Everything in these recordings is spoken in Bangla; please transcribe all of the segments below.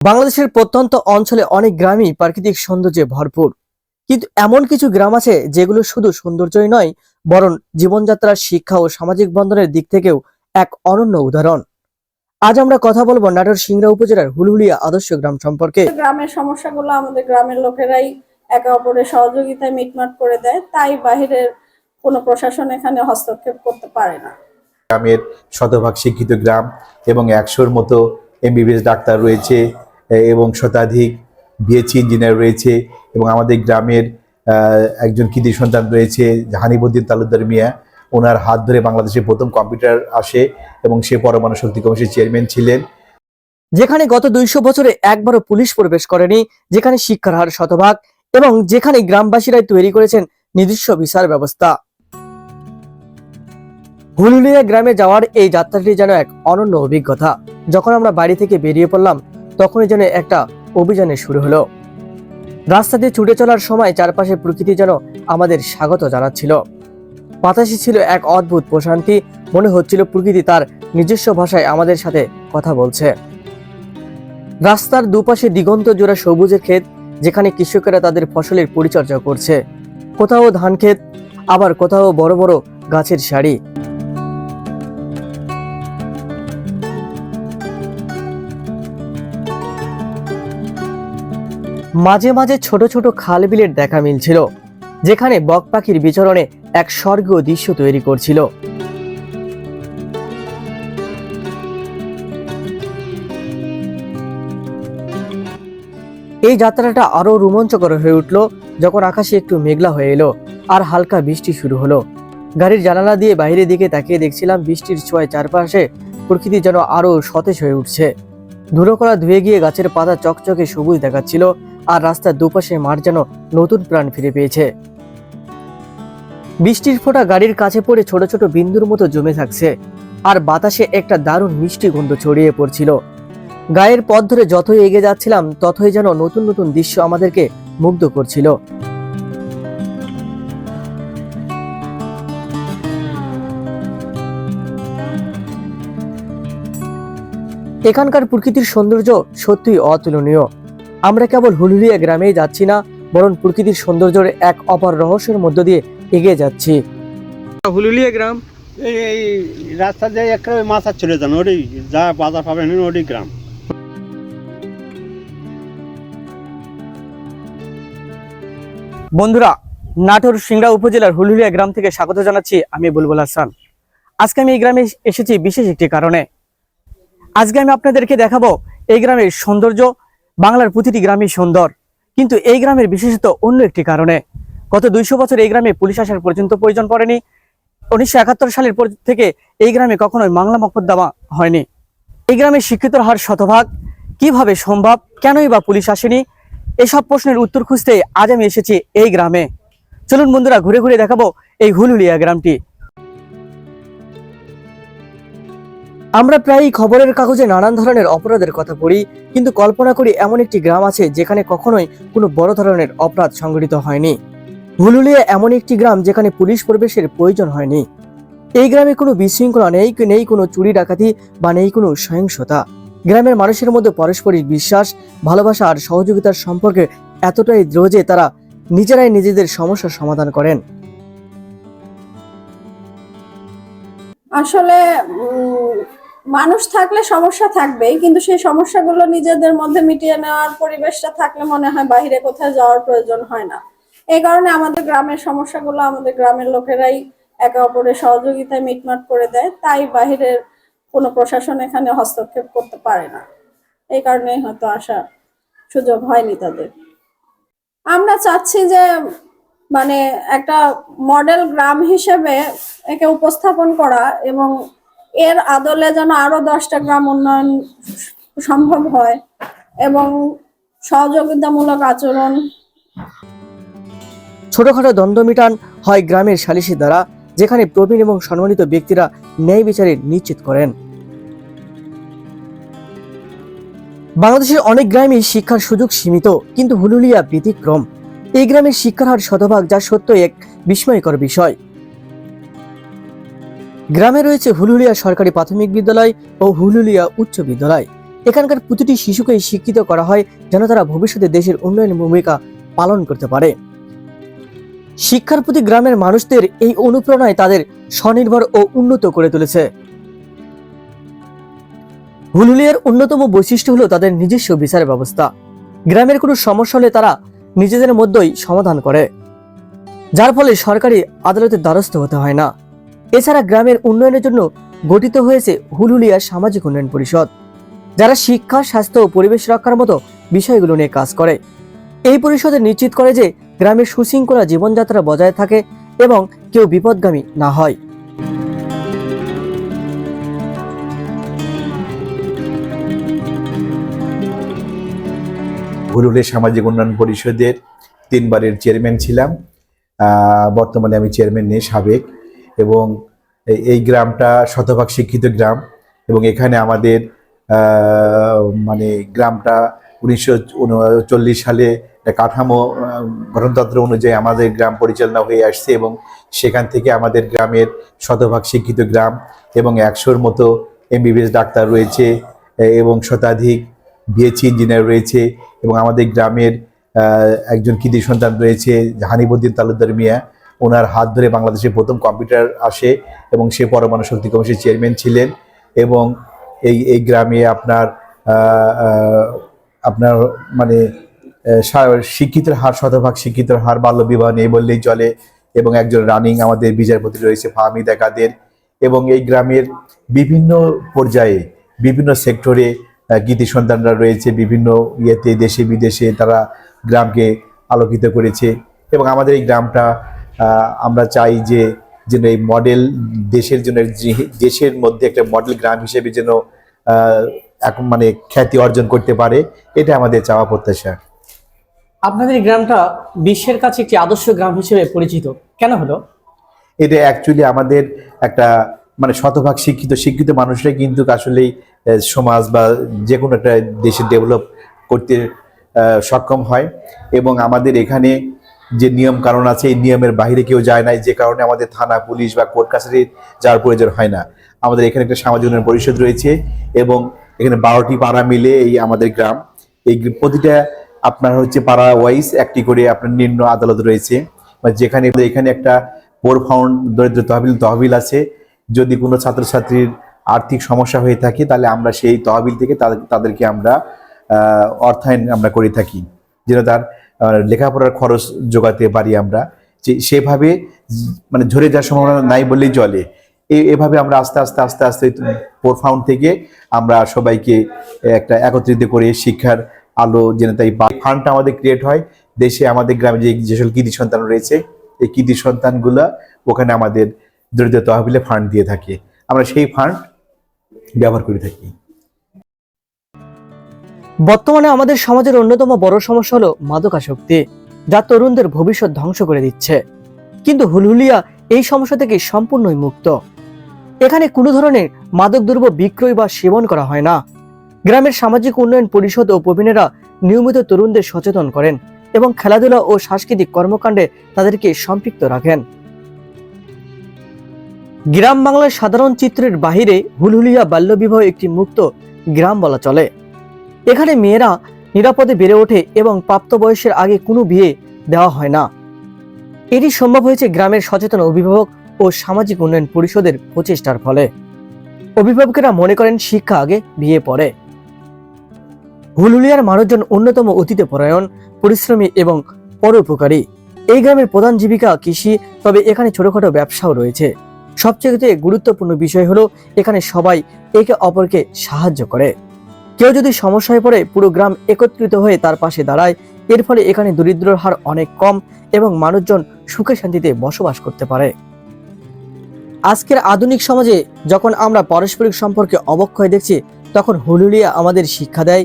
বাংলাদেশের প্রত্যন্ত অঞ্চলে অনেক গ্রামই প্রাকৃতিক সৌন্দর্যে ভরপুর। কিন্তু এমন কিছু গ্রাম আছে যেগুলো শুধু সৌন্দর্যই নয় বরং জীবনযাত্রার শিক্ষা ও সামাজিক বন্ধনের দিক থেকেও এক অনন্য উদাহরণ। আজ আমরা কথা বলব নাটোর সিংড়া উপজেলার হুলহুলিয়া আদর্শ গ্রাম সম্পর্কে। গ্রামের সমস্যাগুলো আমাদের গ্রামের লোকেরাই একে অপরের সহযোগিতায় মিটমাট করে দেয় তাই বাহিরের কোনো প্রশাসন এখানে হস্তক্ষেপ করতে পারে না। গ্রামের শতভাগ শিক্ষিত গ্রাম এবং একশোর মতো এমবিবিএস ডাক্তার রয়েছে এবং শতাধিক বিএসসি ইঞ্জিনিয়ার রয়েছে এবং আমাদের গ্রামের একজন কৃতি সন্তান রয়েছে হানিবুদ্দিন তালুকদার মিয়া। ওনার হাত ধরে বাংলাদেশে প্রথম কম্পিউটার আসে এবং সে পরমাণু শক্তি কমিশনের চেয়ারম্যান ছিলেন। যেখানে গত দুইশো বছরে একবারও পুলিশ প্রবেশ করেনি, যেখানে শিক্ষার হার শতভাগ এবং যেখানে গ্রামবাসীরাই তৈরি করেছেন নিজস্ব বিচার ব্যবস্থা। হুলুলিয়া গ্রামে যাওয়ার এই যাত্রাটি যেন এক অনন্য অভিজ্ঞতা। যখন আমরা বাড়ি থেকে বেরিয়ে পড়লাম তখনই যেন একটা অভিযানের শুরু হলো। রাস্তা দিয়ে ছুটে চলার সময় চারপাশে প্রকৃতি যেন আমাদের স্বাগত জানাচ্ছিল। বাতাসে ছিল এক অদ্ভুত প্রশান্তি, মনে হচ্ছিল প্রকৃতি তার নিজস্ব ভাষায় আমাদের সাথে কথা বলছে। রাস্তার দুপাশে দিগন্ত জোড়া সবুজের ক্ষেত, যেখানে কৃষকেরা তাদের ফসলের পরিচর্যা করছে। কোথাও ধান ক্ষেত আবার কোথাও বড় বড় গাছের সারি। মাঝে মাঝে ছোট ছোট খাল বিলের দেখা মিলছিল, যেখানে বক পাখির বিচরণে এক স্বর্গীয় দৃশ্য তৈরি করছিল। এই যাত্রাটা আরও রোমাঞ্চকর হয়ে উঠল যখন আকাশে একটু মেঘলা হয়ে এলো আর হালকা বৃষ্টি শুরু হলো। গাড়ির জানালা দিয়ে বাইরের দিকে তাকিয়ে দেখছিলাম বৃষ্টির ছোঁয়ায় চারপাশে প্রকৃতি যেন আরও সতেজ হয়ে উঠছে। ধুলো করা ধুয়ে গিয়ে গাছের পাতা চকচকে সবুজ দেখাচ্ছিল আর রাস্তার দুপাশে মাঠ যেন নতুন প্রাণ ফিরে পেয়েছে। বৃষ্টির ফোঁটা গাড়ির কাছে পড়ে ছোট ছোট বিন্দুর মতো জমে থাকছে আর বাতাসে একটা দারুণ মিষ্টি গন্ধ ছড়িয়ে পড়ছিল। গায়ের পথ ধরে যতই এগিয়ে যাচ্ছিলাম, ততই যেন নতুন নতুন দৃশ্য আমাদেরকে মুগ্ধ করছিল। এখানকার প্রকৃতির সৌন্দর্য সত্যিই অতুলনীয়। আমরা কেবল হুলুলিয়া গ্রামেই যাচ্ছি না বরং প্রকৃতির সৌন্দর্যের এক অপার রহস্যের মধ্য দিয়ে এগিয়ে যাচ্ছি। হুলুলিয়া গ্রাম? এই রাস্তা দিয়ে একটা মাথা চলে যান ওটি যা বাজার পাবেন ওটি গ্রাম। বন্ধুরা নাটোর সিংড়া উপজেলার হুলহুলিয়া গ্রাম থেকে স্বাগত জানাচ্ছি আমি বুলবুল হাসান। আজকে আমি এই গ্রামে এসেছি বিশেষ একটি কারণে। আজকে আমি আপনাদেরকে দেখাবো এই গ্রামের সৌন্দর্য, বাংলার প্রতিটি গ্রামই সুন্দর। কিন্তু এই গ্রামের বিশেষত অন্য একটি কারণে। গত দুইশো বছর এই গ্রামে পুলিশ আসার পর্যন্ত প্রয়োজন পড়েনি। উনিশশো একাত্তর সালের পর থেকে এই গ্রামে কখনোই মাংলা মকদ্দমা হয়নি। এই গ্রামের শিক্ষিত হার শতভাগ। কীভাবে সম্ভব? কেনই বা পুলিশ আসেনি? এসব প্রশ্নের উত্তর খুঁজতে আজ আমি এসেছি এই গ্রামে। চলুন বন্ধুরা, ঘুরে ঘুরে দেখাবো এই হুলুলিয়া গ্রামটি। আমরা প্রায়ই খবরের কাগজে নানান ধরনের অপরাধের কথা পড়ি, কিন্তু কল্পনা করি এমন একটি গ্রাম আছে যেখানে কখনোই কোনো বড় ধরনের অপরাধ সংঘটিত হয়নি। হুলুলিয়া এমন একটি গ্রাম যেখানে পুলিশ প্রবেশের প্রয়োজন হয়নি। এই গ্রামে কোনো বিশৃঙ্খলা নেই নেই কোনো চুরি ডাকাতি বা নেই কোনো সহিংসতা। গ্রামের মানুষের মধ্যে পারস্পরিক বিশ্বাস, ভালোবাসা আর সহযোগিতার সম্পর্কে এতটাই দৃঢ় যে তারা নিজেরাই নিজেদের সমস্যার সমাধান করেন। আসলে মানুষ থাকলে সমস্যা থাকবেই, কিন্তু সেই সমস্যাগুলো নিজেদের মধ্যে মিটিয়ে নেওয়ার পরিবেশটা থাকলে মনে হয় বাইরে কোথাও যাওয়ার প্রয়োজন হয় না। এই কারণে আমাদের গ্রামের সমস্যাগুলো আমাদের গ্রামের লোকেরাই একে অপরের সহযোগিতায় মিটমাট করে দেয়, তাই বাহিরের কোনো প্রশাসন এখানে হস্তক্ষেপ করতে পারে না। এই কারণেই হয়তো আসার সুযোগ হয়নি তাদের। আমরা চাচ্ছি যে মানে একটা মডেল গ্রাম হিসেবে একে উপস্থাপন করা এবং এর আদলে যেন আরও দশটা গ্রাম উন্নয়ন সম্ভব হয় এবং সহযোগিতামূলক আচরণ। ছোটখাটো দ্বন্দ্ব মিটান হয় গ্রামের সালিশি দ্বারা, যেখানে প্রবীণ এবং সম্মানিত ব্যক্তিরা ন্যায় বিচারে নিশ্চিত করেন। বাংলাদেশের অনেক গ্রামেই শিক্ষার সুযোগ সীমিত, কিন্তু হুলুলিয়া ব্যতিক্রম। এই গ্রামের শিক্ষার হার শতভাগ, যা সত্য, এক বিস্ময়কর বিষয়। গ্রামে রয়েছে হুলুলিয়া সরকারি প্রাথমিক বিদ্যালয় ও হুলুলিয়া উচ্চ বিদ্যালয়। এখানকার প্রতিটি শিশুকে শিক্ষিত করা হয় যেন তারা ভবিষ্যতে দেশের উন্নয়নের ভূমিকা পালন করতে পারে। শিক্ষার প্রতি গ্রামের মানুষদের এই অনুপ্রেরণায় তাদের স্বনির্ভর ও উন্নত করে তুলেছে। হুলহুলিয়ার অন্যতম বৈশিষ্ট্য হলো তাদের নিজস্ব বিচার ব্যবস্থা। গ্রামের কোনো সমস্যা হলে তারা নিজেদের মধ্যেই সমাধান করে। যার ফলে সরকারি আদালতের দ্বারস্থ হতে হয় না। এছাড়া গ্রামের উন্নয়নের জন্য গঠিত হয়েছে হুলহুলিয়া সামাজিক উন্নয়ন পরিষদ, যারা শিক্ষা, স্বাস্থ্য ও পরিবেশ রক্ষার মতো বিষয়গুলো নিয়ে কাজ করে। এই পরিষদে নিশ্চিত করে যে গ্রামের সুশৃঙ্খলা জীবনযাত্রা বজায় থাকে এবং কেউ বিপদগামী না হয়। হুলুলে সামাজিক উন্নয়ন পরিষদের তিনবারের চেয়ারম্যান ছিলাম। বর্তমানে আমি চেয়ারম্যান নেই, সাবেক। এবং এই- গ্রামটা শতভাগ শিক্ষিত গ্রাম এবং এখানে আমাদের মানে গ্রামটা উনিশশো চল্লিশ সালে কাঠামো গঠনতন্ত্র অনুযায়ী আমাদের গ্রাম পরিচালনা হয়ে আসছে এবং সেখান থেকে আমাদের গ্রামের শতভাগ শিক্ষিত গ্রাম এবং একশোর মতো এমবিবিএস ডাক্তার রয়েছে এবং শতাধিক বিএসসি ইঞ্জিনিয়ার রয়েছে এবং আমাদের গ্রামের একজন কৃতি সন্তান রয়েছে হানিবুদ্দিন তালুকদার মিয়া। ওনার হাত ধরে বাংলাদেশে প্রথম কম্পিউটার আসে এবং সে পরমাণু শক্তি কমিশনের চেয়ারম্যান ছিলেন এবং এই এই গ্রামে আপনার আপনার মানে শিক্ষিতের হার শতভাগ, শিক্ষিতের হার বাল্য বিবাহ নেই বললেই চলে এবং একজন রানিং আমাদের বিচারপতি রয়েছে ফাহমিদা কাদের এবং এই গ্রামের বিভিন্ন পর্যায়ে, বিভিন্ন সেক্টরে গীতি সন্তানরা রয়েছে, বিভিন্ন ইয়েতে দেশে বিদেশে তারা গ্রামকে আলোকিত করেছে এবং আমাদের এই গ্রামটা আমরা চাই যে যেন এই মডেল দেশের জন্য দেশের মধ্যে একটা মডেল গ্রাম হিসেবে যেন এখন মানে খ্যাতি অর্জন করতে পারে এটা আমাদের চাওয়া প্রত্যাশা। আপনাদের এই গ্রামটা বিশ্বের কাছে একটি আদর্শ গ্রাম হিসেবে পরিচিত। কেন হলো? এটা অ্যাকচুয়ালি আমাদের একটা মানে শতভাগ শিক্ষিত শিক্ষিত মানুষরাই কিন্তু আসলেই সমাজ বা যে কোনো একটা দেশে ডেভেলপ করতে সক্ষম হয়। এবং আমাদের এখানে যে নিয়ম কারণ আছে, এই নিয়মের বাইরে কেউ যায় নাই, যে কারণে আমাদের থানা, পুলিশ বা কোর্ট কাছারি যাওয়ার প্রয়োজন হয় না। আমাদের এখানে একটা সামাজিক উন্নয়ন পরিষদ রয়েছে এবং এখানে বারোটি পাড়া মিলে এই আমাদের গ্রাম। এই প্রতিটা আপনার হচ্ছে পাড়া ওয়াইজ একটি করে আপনার নিম্ন আদালত রয়েছে। বা যেখানে এখানে একটা পোর ফাউন্ড, দরিদ্র তহবিল তহবিল আছে। যদি কোনো ছাত্রছাত্রীর আর্থিক সমস্যা হয়ে থাকে, তাহলে আমরা সেই তহবিল থেকে তাদের- তাদেরকে আমরা অর্থায়ন আমরা করে থাকি। যেন তার লেখাপড়ার খরচ যোগাতে পারি আমরা, যে সেভাবে মানে ঝরে যাওয়ার সম্ভাবনা নাই বললেই চলে। এভাবে আমরা আস্তে আস্তে আস্তে আস্তে পোর ফাউন্ড থেকে আমরা সবাইকে একটা একত্রিত করে শিক্ষার আলো যেন তাই ফান্ডটা আমাদের ক্রিয়েট হয়, দেশে আমাদের গ্রামে যে যেসব কৃতি সন্তান রয়েছে, এই কৃতি সন্তানগুলা ওখানে আমাদের দরিদ্র তহবিলে ফান্ড দিয়ে থাকে। আমরা সেই ফান্ড ব্যবহার করে থাকি। বর্তমানে আমাদের সমাজের অন্যতম বড় সমস্যা হলো মাদকাসক্তি, যা তরুণদের ভবিষ্যৎ ধ্বংস করে দিচ্ছে। কিন্তু হুলহুলিয়া এই সমস্যা থেকে সম্পূর্ণই মুক্ত। এখানে কোনো ধরনের মাদক দ্রব্য বিক্রয় বা সেবন করা হয় না। গ্রামের সামাজিক উন্নয়ন পরিষদ ও প্রবীণেরা নিয়মিত তরুণদের সচেতন করেন এবং খেলাধুলা ও সাংস্কৃতিক কর্মকাণ্ডে তাদেরকে সম্পৃক্ত রাখেন। গ্রাম বাংলার সাধারণ চিত্রের বাহিরে হুলহুলিয়া বাল্যবিবাহ একটি মুক্ত গ্রাম বলা চলে। এখানে মেয়েরা নিরাপদে বেড়ে ওঠে এবং প্রাপ্তবয়সের আগে কোনো বিয়ে দেওয়া হয় না। এটি সম্ভব হয়েছে গ্রামের সচেতন অভিভাবক ও সামাজিক উন্নয়ন পরিষদের প্রচেষ্টার ফলে। অভিভাবকেরা মনে করেন শিক্ষা আগে বিয়ে পড়ে হুলুলিয়ার মানুষজন অন্যতম অতীতে পরায়ণ, পরিশ্রমী এবং পরোপকারী। এই গ্রামের প্রধান জীবিকা কৃষি, তবে এখানে ছোটখাটো ব্যবসাও রয়েছে। সবচেয়ে গুরুত্বপূর্ণ বিষয় হলো, এখানে সবাই একে অপরকে সাহায্য করে। কেউ যদি সমস্যায় পড়ে পুরো গ্রাম একত্রিত হয়ে তার পাশে দাঁড়ায় এর ফলে এখানে দরিদ্রর হার অনেক কম এবং মানুষজন সুখে শান্তিতে বসবাস করতে পারে। আজকের আধুনিক সমাজে যখন আমরা পারস্পরিক সম্পর্কে অবক্ষয় দেখছি তখন হুলুলিয়া আমাদের শিক্ষা দেয়।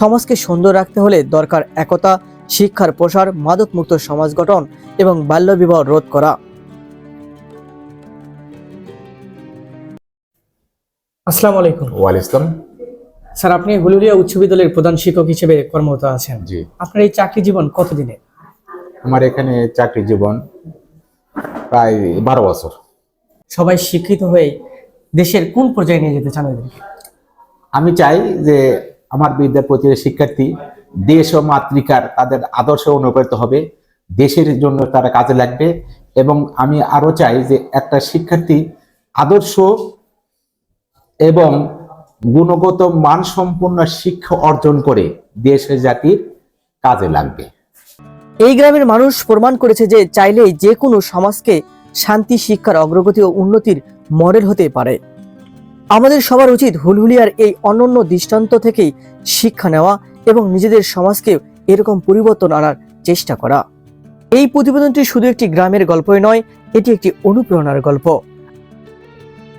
সমাজকে সুন্দর রাখতে হলে দরকার একতা শিক্ষার প্রসার মাদকমুক্ত সমাজ গঠন এবং বাল্যবিবাহ রোধ করা। আসসালামু আলাইকুম। ওয়াল ইসলাম স্যার আপনি হুলুলিয়া উচ্চ বিদ্যালয়ের প্রধান শিক্ষক হিসেবে কর্মরত আছেন। জি। আপনার এই চাকরি জীবন কতদিনে? আমার এখানে চাকরি জীবন প্রায় বারো বছর। সবাই শিক্ষিত হয়ে দেশের কোন পর্যায়ে নিয়ে যেতে চান এদেরকে? আমি চাই যে আমার বিদ্যার প্রতিটি শিক্ষার্থী দেশ ও মাতৃকার তাদের আদর্শ অনুপ্রাণিত হবে দেশের জন্য তারা কাজে লাগবে এবং আমি আরও চাই যে একটা শিক্ষার্থী আদর্শ এবং গুণগত মানসম্পন্ন শিক্ষা অর্জন করে দেশের জাতির কাজে লাগবে। এই গ্রামের মানুষ প্রমাণ করেছে যে চাইলেই যে কোনো সমাজকে শান্তি, শিক্ষার অগ্রগতি ও উন্নতির মডেল হতে পারে। আমাদের সবার উচিত হুলহুলিয়ার এই অনন্য দৃষ্টান্ত থেকেই শিক্ষা নেওয়া এবং নিজেদের সমাজকে এরকম পরিবর্তন আনার চেষ্টা করা। এই প্রতিবেদনটি শুধু একটি গ্রামের গল্পই নয়, এটি একটি অনুপ্রেরণার গল্প।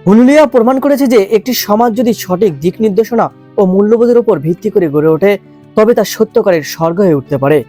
হুলুলিয়া প্রমাণ করেছে যে একটি সমাজ যদি সঠিক দিক নির্দেশনা ও মূল্যবোধের উপর ভিত্তি করে গড়ে ওঠে, তবে তা সত্যকারের স্বর্গ হয়ে উঠতে পারে।